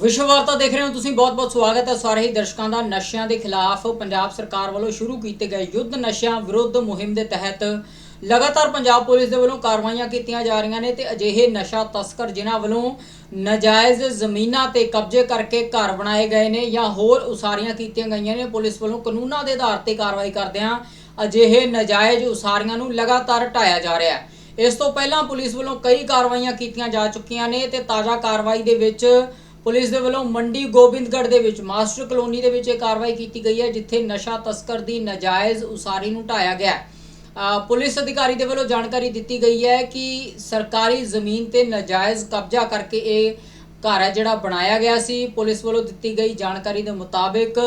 ਵਿਸ਼ਵ ਵਾਰਤਾ ਦੇਖ ਰਹੇ ਹੋ ਤੁਸੀਂ ਬਹੁਤ-ਬਹੁਤ ਸਵਾਗਤ ਹੈ ਸਾਰੇ ਹੀ ਦਰਸ਼ਕਾਂ ਦਾ। ਨਸ਼ਿਆਂ ਦੇ ਖਿਲਾਫ ਪੰਜਾਬ ਸਰਕਾਰ ਵੱਲੋਂ ਸ਼ੁਰੂ ਕੀਤੇ ਗਏ ਯੁੱਧ ਨਸ਼ਿਆਂ ਵਿਰੁੱਧ ਮੁਹਿੰਮ ਦੇ ਤਹਿਤ ਲਗਾਤਾਰ ਪੰਜਾਬ ਪੁਲਿਸ ਦੇ ਵੱਲੋਂ ਕਾਰਵਾਈਆਂ ਕੀਤੀਆਂ ਜਾ ਰਹੀਆਂ ਨੇ ਤੇ ਅਜਿਹੇ ਨਸ਼ਾ ਤਸਕਰ ਜਿਨ੍ਹਾਂ ਵੱਲੋਂ ਨਾਜਾਇਜ਼ ਜ਼ਮੀਨਾਂ ਤੇ ਕਬਜ਼ੇ ਕਰਕੇ ਘਰ ਬਣਾਏ ਗਏ ਨੇ ਜਾਂ ਹੋਰ ਉਸਾਰੀਆਂ ਕੀਤੀਆਂ ਗਈਆਂ ਨੇ, ਪੁਲਿਸ ਵੱਲੋਂ ਕਾਨੂੰਨਾਂ ਦੇ ਆਧਾਰ ਤੇ ਕਾਰਵਾਈ ਕਰਦਿਆਂ ਅਜਿਹੇ ਨਾਜਾਇਜ਼ ਉਸਾਰੀਆਂ ਨੂੰ ਲਗਾਤਾਰ ਢਾਇਆ ਜਾ ਰਿਹਾ ਹੈ। ਇਸ ਤੋਂ ਪਹਿਲਾਂ ਪੁਲਿਸ ਵੱਲੋਂ ਕਈ ਕਾਰਵਾਈਆਂ ਕੀਤੀਆਂ ਜਾ ਚੁੱਕੀਆਂ ਨੇ ਤੇ ਤਾਜ਼ਾ ਕਾਰਵਾਈ ਦੇ ਵਿੱਚ ਪੁਲਿਸ ਦੇ ਵੱਲੋਂ ਮੰਡੀ ਗੋਬਿੰਦਗੜ੍ਹ ਦੇ ਵਿੱਚ ਮਾਸਟਰ ਕਲੋਨੀ ਦੇ ਵਿੱਚ ਇਹ ਕਾਰਵਾਈ ਕੀਤੀ ਗਈ ਹੈ, ਜਿੱਥੇ ਨਸ਼ਾ ਤਸਕਰ ਦੀ ਨਜਾਇਜ਼ ਉਸਾਰੀ ਨੂੰ ਢਾਇਆ ਗਿਆ ਹੈ। ਪੁਲਿਸ ਅਧਿਕਾਰੀ ਦੇ ਵੱਲੋਂ ਜਾਣਕਾਰੀ ਦਿੱਤੀ ਗਈ ਹੈ ਕਿ ਸਰਕਾਰੀ ਜ਼ਮੀਨ ਤੇ ਨਾਜਾਇਜ਼ ਕਬਜ਼ਾ ਕਰਕੇ ਇਹ ਘਰ ਹੈ ਜਿਹੜਾ ਬਣਾਇਆ ਗਿਆ ਸੀ ਪੁਲਿਸ ਵੱਲੋਂ ਦਿੱਤੀ ਗਈ ਜਾਣਕਾਰੀ ਦੇ ਮੁਤਾਬਿਕ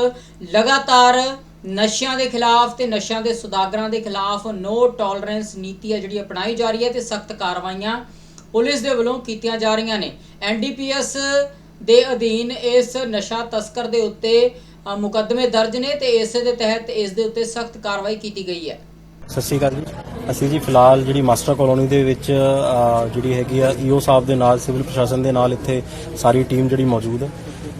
ਲਗਾਤਾਰ ਨਸ਼ਿਆਂ ਦੇ ਖਿਲਾਫ ਤੇ ਨਸ਼ਿਆਂ ਦੇ ਸੁਦਾਗਰਾਂ ਦੇ ਖਿਲਾਫ ਨੋ ਟੋਲਰੈਂਸ ਨੀਤੀ ਹੈ ਜਿਹੜੀ ਅਪਣਾਈ ਜਾ ਰਹੀ ਹੈ ਤੇ ਸਖਤ ਕਾਰਵਾਈਆਂ ਪੁਲਿਸ ਦੇ ਵੱਲੋਂ ਕੀਤੀਆਂ ਜਾ ਰਹੀਆਂ ਨੇ ਐਨਡੀਪੀਐਸ ਦੇ ਅਧੀਨ ਇਸ ਨਸ਼ਾ ਤਸਕਰ ਦੇ ਉੱਤੇ ਮੁਕੱਦਮੇ ਦਰਜ ਨੇ ਤੇ ਇਸ ਦੇ ਤਹਿਤ ਇਸ ਦੇ ਉੱਤੇ ਸਖਤ ਕਾਰਵਾਈ ਕੀਤੀ ਗਈ ਹੈ। ਸਤਿ ਸ਼੍ਰੀ ਅਕਾਲ ਜੀ। ਅਸੀਂ ਜੀ ਫਿਲਹਾਲ ਜਿਹੜੀ ਮਾਸਟਰ ਕਲੋਨੀ ਦੇ ਵਿੱਚ ਅ, ਜਿਹੜੀ ਹੈਗੀ ਆ ਈਓ ਸਾਹਿਬ ਦੇ ਨਾਲ ਸਿਵਲ ਪ੍ਰਸ਼ਾਸਨ ਦੇ ਨਾਲ ਇੱਥੇ ਸਾਰੀ ਟੀਮ ਜਿਹੜੀ ਮੌਜੂਦ ਹੈ।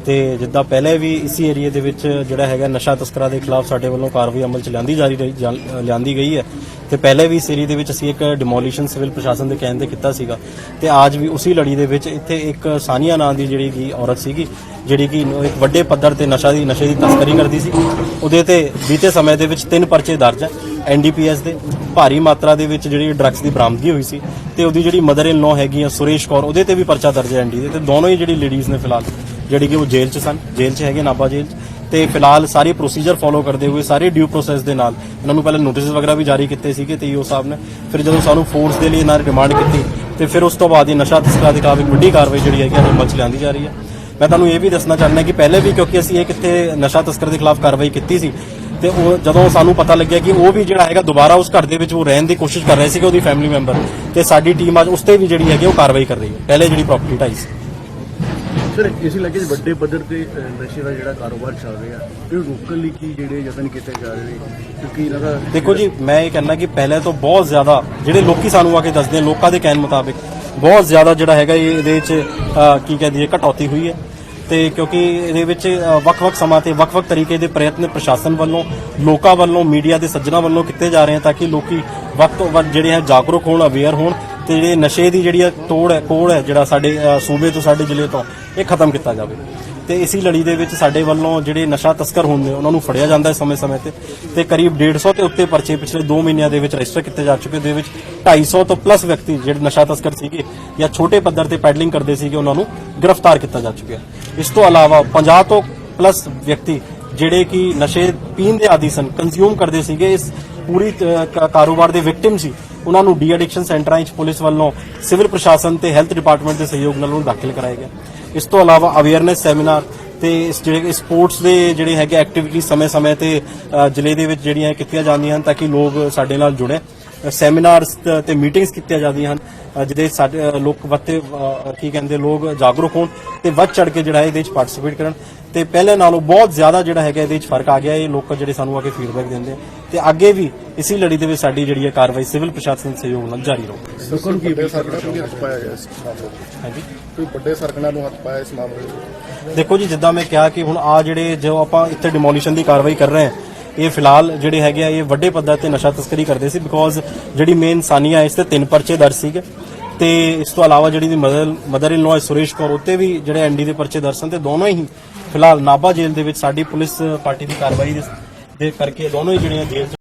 ਤੇ ਜਿੱਦਾਂ ਪਹਿਲੇ ਵੀ ਇਸੀ ਏਰੀਆ ਦੇ ਵਿੱਚ ਜਿਹੜਾ ਹੈਗਾ ਨਸ਼ਾ ਤਸਕਰਾਂ ਦੇ ਖਿਲਾਫ ਸਾਡੇ ਵੱਲੋਂ ਕਾਰਵਾਈ ਅਮਲ ਚ ਲਿਆਂਦੀ ਜਾ ਰਹੀ ਜਾਂ- ਲਿਆਂਦੀ ਗਈ ਹੈ। ਤੇ ਪਹਿਲੇ ਵੀ ਇਸ ਏਰੀਆ ਦੇ ਵਿੱਚ ਅਸੀਂ ਇੱਕ ਡਿਮੋਲੀਸ਼ਨ ਸਿਵਲ ਪ੍ਰਸ਼ਾਸਨ ਦੇ ਕਹਿਣ ਤੇ ਕੀਤਾ ਸੀਗਾ। ਤੇ ਅੱਜ ਵੀ ਉਸੇ ਲੜੀ ਦੇ ਵਿੱਚ ਇੱਥੇ ਇੱਕ ਸਾਨੀਆ ਨਾਂ ਦੀ ਜਿਹੜੀ ਕਿ ਔਰਤ ਸੀਗੀ, ਜਿਹੜੀ ਕਿ ਇੱਕ ਵੱਡੇ ਪੱਧਰ ਤੇ ਨਸ਼ਾ ਦੀ, ਨਸ਼ੇ ਦੀ ਤਸਕਰੀ ਕਰਦੀ ਸੀ। ਉਹਦੇ ਤੇ ਬੀਤੇ ਸਮੇਂ ਦੇ ਵਿੱਚ ਤਿੰਨ ਪਰਚੇ ਦਰਜ ਹੈ ਐਨਡੀਪੀਐਸ ਦੇ। ਭਾਰੀ ਮਾਤਰਾ ਦੇ ਵਿੱਚ ਜਿਹੜੀ ਡਰੱਗਸ ਦੀ ਬਰਾਮਦਗੀ ਹੋਈ ਸੀ ਤੇ ਉਹਦੀ ਜਿਹੜੀ ਮਦਰ ਇਨ ਲੋ ਹੈਗੀ ਆ ਸੁਰੇਸ਼ ਕੌਰ, ਉਹਦੇ ਤੇ ਵੀ ਪਰਚਾ ਦਰਜ ਹੈ ਐਨਡੀ ਦੇ ਤੇ ਦੋਨੋਂ ਹੀ ਜਿਹੜੀ ਲੇਡੀਜ਼ ਨੇ ਫਿਲਹਾਲ ਜਿਹੜੀ ਕਿ ਉਹ ਜੇਲ੍ਹ 'ਚ ਸਨ, ਜੇਲ੍ਹ 'ਚ ਹੈਗੇ ਨਾਭਾ ਜੇਲ੍ਹ 'ਚ। ਤੇ ਫਿਲਹਾਲ ਸਾਰੀ ਪ੍ਰੋਸੀਜਰ ਫੋਲੋ ਕਰਦੇ ਹੋਏ, ਸਾਰੇ ਡਿਊ ਪ੍ਰੋਸੈਸ ਦੇ ਨਾਲ ਇਹਨਾਂ ਨੂੰ ਪਹਿਲਾਂ ਨੋਟਿਸ ਵਗੈਰਾ ਵੀ ਜਾਰੀ ਕੀਤੇ ਸੀਗੇ ਤੇ ਈਓ ਸਾਹਿਬ ਨੇ। ਫਿਰ ਜਦੋਂ ਸਾਨੂੰ ਫੋਰਸ ਦੇ ਲਈ ਇਹਨਾਂ ਨੇ ਡਿਮਾਂਡ ਕੀਤੀ, ਤੇ ਫਿਰ ਉਸ ਤੋਂ ਬਾਅਦ ਇਹ ਨਸ਼ਾ ਤਸਕਰਾਂ ਦੇ ਖਿਲਾਫ ਇੱਕ ਵੱਡੀ ਕਾਰਵਾਈ ਜਿਹੜੀ ਹੈਗੀ ਉਹ ਅਮਲ 'ਚ ਲਿਆਂਦੀ ਜਾ ਰਹੀ ਹੈ। ਮੈਂ ਤੁਹਾਨੂੰ ਇਹ ਵੀ ਦੱਸਣਾ ਚਾਹੁੰਦਾ ਕਿ ਪਹਿਲੇ ਵੀ ਕਿਉਂਕਿ ਅਸੀਂ ਇਹ ਕਿੱਥੇ ਨਸ਼ਾ ਤਸਕਰ ਦੇ ਖਿਲਾਫ ਕਾਰਵਾਈ ਕੀਤੀ ਸੀ, ਤੇ ਉਹ ਜਦੋਂ ਸਾਨੂੰ ਪਤਾ ਲੱਗਿਆ ਕਿ ਉਹ ਵੀ ਜਿਹੜਾ ਹੈਗਾ ਦੁਬਾਰਾ ਉਸ ਘਰ ਦੇ ਵਿੱਚ ਉਹ ਰਹਿਣ ਦੀ ਕੋਸ਼ਿਸ਼ ਕਰ ਰਹੇ ਸੀਗੇ ਉਹਦੀ ਫੈਮਿਲੀ ਮੈਂਬਰ ਤੇ ਸਾਡੀ ਟੀਮ ਅੱਜ ਉਸ ਤੇ ਵੀ ਜਿਹੜੀ ਹੈਗੀ ਉਹ ਕਾਰਵਾਈ ਕਰ ਰਹੀ ਹੈ। ਪਹਿਲੇ ਜਿਹੜੀ ਪ੍ਰਾਪਰਟੀ ਢਾਈ ਸੀ। ਸਰ, ਇਸੇ ਲੱਗੇ ਵੱਡੇ ਪੱਧਰ ਤੇ ਨਸ਼ੇ ਦਾ ਜਿਹੜਾ ਕਾਰੋਬਾਰ ਚੱਲ ਰਿਹਾ, ਇਹ ਰੋਕਣ ਲਈ ਕੀ ਜਿਹੜੇ ਯਤਨ ਕੀਤੇ ਜਾ ਰਹੇ ਨੇ? ਕਿਉਂਕਿ ਇਹਨਾਂ ਦਾ ਦੇਖੋ ਜੀ, ਮੈਂ ਇਹ ਕਹਿੰਦਾ ਕਿ ਪਹਿਲੇ ਤੋਂ ਬਹੁਤ ਜ਼ਿਆਦਾ ਜਿਹੜੇ ਲੋਕੀ ਸਾਨੂੰ ਆ ਕੇ ਦੱਸਦੇ ਲੋਕਾਂ ਦੇ ਕਹਿਣ ਮੁਤਾਬਿਕ ਬਹੁਤ ਜ਼ਿਆਦਾ ਜਿਹੜਾ ਹੈਗਾ ਇਹਦੇ ਵਿੱਚ ਕੀ ਕਹਿੰਦੀ ਹੈ ਘਟੌਤੀ ਹੋਈ ਹੈ। ਤੇ ਕਿਉਂਕਿ ਇਹਦੇ ਵਿੱਚ ਵੱਖ-ਵੱਖ ਸਮਾਂ ਤੇ ਵੱਖ-ਵੱਖ ਤਰੀਕੇ ਦੇ ਪ੍ਰਯਤਨ ਪ੍ਰਸ਼ਾਸਨ ਵੱਲੋਂ, ਲੋਕਾਂ ਵੱਲੋਂ, ਮੀਡੀਆ ਦੇ ਸੱਜਣਾ ਵੱਲੋਂ ਕੀਤੇ ਜਾ ਰਹੇ ਹਨ ਤਾਂ ਕਿ ਲੋਕੀ ਵੱਧ ਤੋਂ ਵੱਧ ਜਿਹੜੇ ਹੈ ਜਾਗਰੂਕ ਹੋਣ ਅਵੇਅਰ ਹੋਣ ਤੇ ਜਿਹੜੇ ਨਸ਼ੇ ਦੀ ਜਿਹੜੀ ਤੋੜ ਹੈ ਕੋੜ ਹੈ, ਜਿਹੜਾ ਸਾਡੇ ਸੂਬੇ ਤੋਂ ਸਾਡੇ ਜ਼ਿਲ੍ਹੇ ਤੋਂ, ਇਹ ਖਤਮ ਕੀਤਾ ਜਾਵੇ। ਤੇ ਇਸੀ ਲੜੀ ਦੇ ਵਿੱਚ ਸਾਡੇ ਵੱਲੋਂ ਜਿਹੜੇ ਨਸ਼ਾ ਤਸਕਰ ਹੁੰਦੇ ਉਹਨਾਂ ਨੂੰ ਫੜਿਆ ਜਾਂਦਾ ਹੈ ਸਮੇਂ-ਸਮੇਂ ਤੇ। ਤੇ ਕਰੀਬ 150 ਤੇ ਉੱਤੇ ਪਰਚੇ ਪਿਛਲੇ 2 ਮਹੀਨਿਆਂ ਦੇ ਵਿੱਚ ਰਜਿਸਟਰ ਕੀਤੇ ਜਾ ਚੁੱਕੇ, ਦੇ ਵਿੱਚ 250 ਤੋਂ ਪਲੱਸ ਵਿਅਕਤੀ ਜਿਹੜੇ ਨਸ਼ਾ ਤਸਕਰ ਸੀਗੇ ਜਾਂ ਛੋਟੇ ਪੱਧਰ ਤੇ ਪੈਡਲਿੰਗ ਕਰਦੇ ਸੀਗੇ, ਉਹਨਾਂ ਨੂੰ ਗ੍ਰਿਫਤਾਰ ਕੀਤਾ ਜਾ ਚੁੱਕਿਆ ਇਸ ਤੋਂ ਇਲਾਵਾ 50 ਤੋਂ ਪਲੱਸ ਵਿਅਕਤੀ ਜਿਹੜੇ ਕਿ ਨਸ਼ੇ ਪੀਣ ਦੇ ਆਦੀ ਸਨ ਕੰਜ਼ਿਊਮ ਕਰਦੇ ਸੀਗੇ, ਇਸ ਪੂਰੀ ਕਾਰੋਬਾਰ ਦੇ ਵਿਕਟਿਮ ਸੀ ਉਹਨਾਂ ਨੂੰ ਡੀ ਐਡਿਕਸ਼ਨ ਸੈਂਟਰਾਂ ਵਿੱਚ ਪੁਲਿਸ ਵੱਲੋਂ ਸਿਵਲ ਪ੍ਰਸ਼ਾਸਨ ਤੇ ਹੈਲਥ ਡਿਪਾਰਟਮੈਂਟ ਦੇ ਸਹਿਯੋਗ ਨਾਲ ਉਹਨੂੰ ਦਾਖਲ ਕਰਾਇਆ ਗਿਆ ਇਸ ਤੋਂ ਇਲਾਵਾ ਅਵੇਅਰਨੈਸ ਸੈਮੀਨਾਰ ਤੇ ਇਸ ਜਿਹੜੇ ਸਪੋਰਟਸ ਦੇ ਜਿਹੜੇ ਹੈਗੇ ਐਕਟੀਵਿਟੀ ਸਮੇਂ-ਸਮੇਂ ਤੇ ਜ਼ਿਲ੍ਹੇ ਦੇ ਵਿੱਚ ਜਿਹੜੀਆਂ ਕੀਤੀਆਂ ਜਾਂਦੀਆਂ ਹਨ ਤਾਂ ਕਿ ਲੋਕ ਸਾਡੇ ਨਾਲ ਜੁੜੇ। ਸੈਮੀਨਾਰਸ ਤੇ ਮੀਟਿੰਗਸ ਕੀਤੀਆਂ ਜਾਂਦੀਆਂ ਹਨ ਜਿਹਦੇ ਸਾਡੇ ਲੋਕ ਵੱਤੇ ਕੀ ਕਹਿੰਦੇ ਲੋਕ ਜਾਗਰੂਕ ਹੋਣ ਤੇ ਵੱਧ ਚੜ ਕੇ ਜਿਹੜਾ ਇਹਦੇ ਵਿੱਚ ਪਾਰਟਿਸਿਪੇਟ ਕਰਨ। ਤੇ ਪਹਿਲੇ ਨਾਲੋਂ ਬਹੁਤ ਜ਼ਿਆਦਾ ਜਿਹੜਾ ਹੈਗਾ ਇਹਦੇ ਵਿੱਚ ਫ਼ਰਕ ਆ ਗਿਆ ਇਹ ਲੋਕ ਜਿਹੜੇ ਸਾਨੂੰ ਆ ਕੇ ਫੀਡਬੈਕ ਦਿੰਦੇ ਤੇ ਅੱਗੇ ਵੀ ਇਸੀ ਲੜੀ ਦੇ ਵਿੱਚ ਸਾਡੀ ਜਿਹੜੀ ਹੈ ਕਾਰਵਾਈ ਸਿਵਲ ਪ੍ਰਸ਼ਾਸਨ ਸਹਿਯੋਗ ਨਾਲ ਜਾਰੀ ਰਹੂਗੀ ਲੋਕਾਂ ਨੂੰ ਕੀ ਵੱਡੇ ਸਰਕਣਾ ਨੂੰ ਹੱਥ ਪਾਇਆ ਗਿਆ ਇਸ ਮਾਮਲੇ ਹਾਂਜੀ। ਕੋਈ ਵੱਡੇ ਸਰਕਣਾ ਨੂੰ ਹੱਥ ਪਾਇਆ ਇਸ ਮਾਮਲੇ ਦੇਖੋ ਜੀ ਜਿੱਦਾਂ ਮੈਂ ਕਿਹਾ ਕਿ ਹੁਣ ਆ ਜਿਹੜੇ ਜੋ ਆਪਾਂ ਇੱਥੇ ਡਿਮੋਲੀਸ਼ਨ ਦੀ ਕਾਰਵਾਈ ਕਰ ਰਹੇ ਹਾਂ ਇਹ ਫਿਲਹਾਲ ਜਿਹੜੇ ਹੈਗੇ ਆ, ਇਹ ਵੱਡੇ ਪੱਧਰ ਤੇ ਨਸ਼ਾ ਤਸਕਰੀ ਕਰਦੇ ਸੀ ਬਿਕੋਜ਼ ਜਿਹੜੀ ਮੇਨ ਸਾਨੀਆ ਇਸ ਤੇ ਤਿੰਨ ਪਰਚੇ ਦਰਜ ਸੀਗੇ। ਤੇ ਇਸ ਤੋਂ ਇਲਾਵਾ ਜਿਹੜੀ ਦੀ mother mother in law Suresh Kaur, ਉੱਤੇ ਵੀ ਜਿਹੜੇ ਐਨਡੀ ਦੇ ਪਰਚੇ ਦਰਜ ਸਨ ਤੇ ਦੋਨੋਂ ਹੀ ਫਿਲਹਾਲ ਨਾਭਾ ਜੇਲ੍ਹ ਦੇ ਵਿੱਚ ਸਾਡੀ ਪੁਲਿਸ ਪਾਰਟੀ ਦੀ ਕਾਰਵਾਈ ਦੇ- ਕਰਕੇ ਦੋਨੋਂ ਹੀ ਜਿਹੜੀਆਂ ਜੇਲ੍ਹ